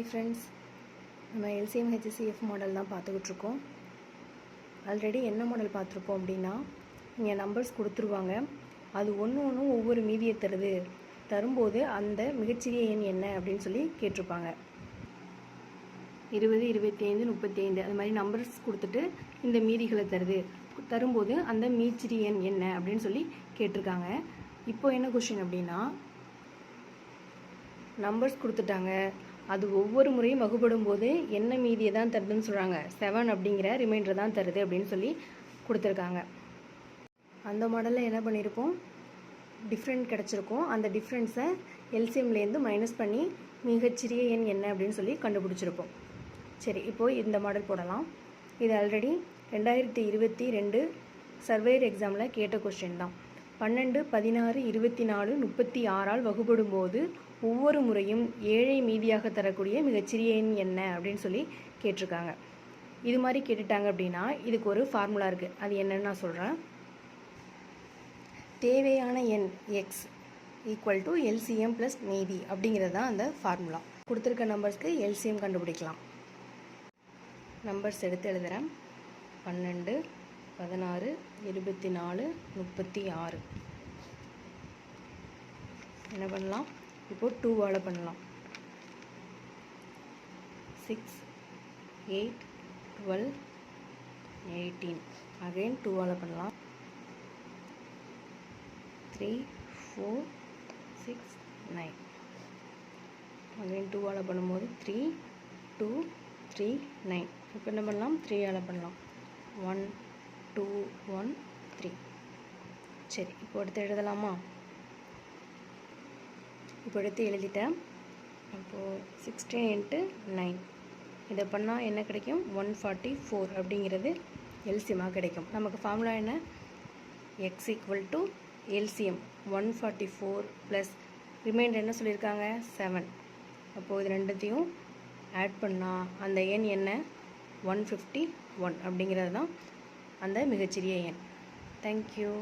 Hi friends நம்ம LCM HCF model தான் பார்த்துக்கிட்ருக்கோம் ஆல்ரெடி என்ன மாடல் பார்த்துருப்போம் அப்படின்னா இங்கே நம்பர்ஸ் கொடுத்துருவாங்க. அது ஒன்று ஒன்றும் ஒவ்வொரு மீதியை தருது. தரும்போது அந்த மிகச்சிறிய எண் என்ன அப்படின்னு சொல்லி கேட்டிருப்பாங்க. இருபது இருபத்தைந்து முப்பத்தைந்து அது மாதிரி நம்பர்ஸ் கொடுத்துட்டு இந்த மீதிகளை தருது. தரும்போது அந்த மீச்சிறிய எண் என்ன அப்படின்னு சொல்லி கேட்டிருக்காங்க. இப்போ என்ன கொஷின் அப்படின்னா நம்பர்ஸ் கொடுத்துட்டாங்க. அது ஒவ்வொரு முறையும் வகுப்படும் போது என்ன மீதியை தான் தருதுன்னு சொல்கிறாங்க செவன் அப்படிங்கிற ரிமைண்டர் தான் தருது அப்படின்னு சொல்லி கொடுத்துருக்காங்க. அந்த மாடலில் என்ன பண்ணியிருப்போம் டிஃப்ரெண்ட் கிடச்சிருக்கும். அந்த டிஃப்ரென்ஸை எல்சிஎம்லேருந்து மைனஸ் பண்ணி மிகச்சிறிய எண் என்ன அப்படின்னு சொல்லி கண்டுபிடிச்சிருப்போம். சரி இப்போது இந்த மாடல் போடலாம். இது ஆல்ரெடி ரெண்டாயிரத்தி இருபத்தி ரெண்டு சர்வேயர் எக்ஸாமில் கேட்ட கொஸ்டின் தான். பன்னெண்டு பதினாறு இருபத்தி நாலு முப்பத்தி ஆறால் வகுப்படும் போது ஒவ்வொரு முறையும் ஏழை மீதியாக தரக்கூடிய மிகச்சிறிய எண் என்ன அப்படின்னு சொல்லி கேட்டிருக்காங்க. இது மாதிரி கேட்டுட்டாங்க அப்படின்னா இதுக்கு ஒரு ஃபார்முலா இருக்குது அது என்னன்னு நான் சொல்கிறேன் தேவையான எண் X equal to LCM plus மீதி அப்படிங்கிறது தான் அந்த ஃபார்முலா கொடுத்துருக்க நம்பர்ஸ்க்கு எல்சிஎம் கண்டுபிடிக்கலாம். நம்பர்ஸ் எடுத்து எழுதுகிறேன் பன்னெண்டு பதினாறு இருபத்தி நாலு முப்பத்தி ஆறு. என்ன பண்ணலாம்? இப்போது டூவால் பண்ணலாம். Six eight twelve eighteen again டூவால் பண்ணலாம். Three four six nine again டூவால் பண்ணும்போது த்ரீ டூ த்ரீ நைன் இப்போ என்ன பண்ணலாம்? த்ரீயால் பண்ணலாம். ஒன் டூ ஒன் த்ரீ சரி இப்போ அடுத்து எழுதலாமா? இப்போ எடுத்து எழுதிட்டேன். அப்போது சிக்ஸ்டீன் இன்ட்டு நைன் இதை பண்ணால் என்ன கிடைக்கும்? ஒன் ஃபார்ட்டி ஃபோர் அப்படிங்கிறது எல்சியமாக கிடைக்கும். நமக்கு ஃபார்முலா என்ன? X equal to LCM one forty four plus remainder என்ன சொல்லியிருக்காங்க? செவன் அப்போது இது ரெண்டுத்தையும் ஆட் பண்ணால் அந்த எண் என்ன? ஒன் ஃபிஃப்டி ஒன் அப்படிங்கிறது தான் அந்த மிகச்சிறிய எண். தேங்க்யூ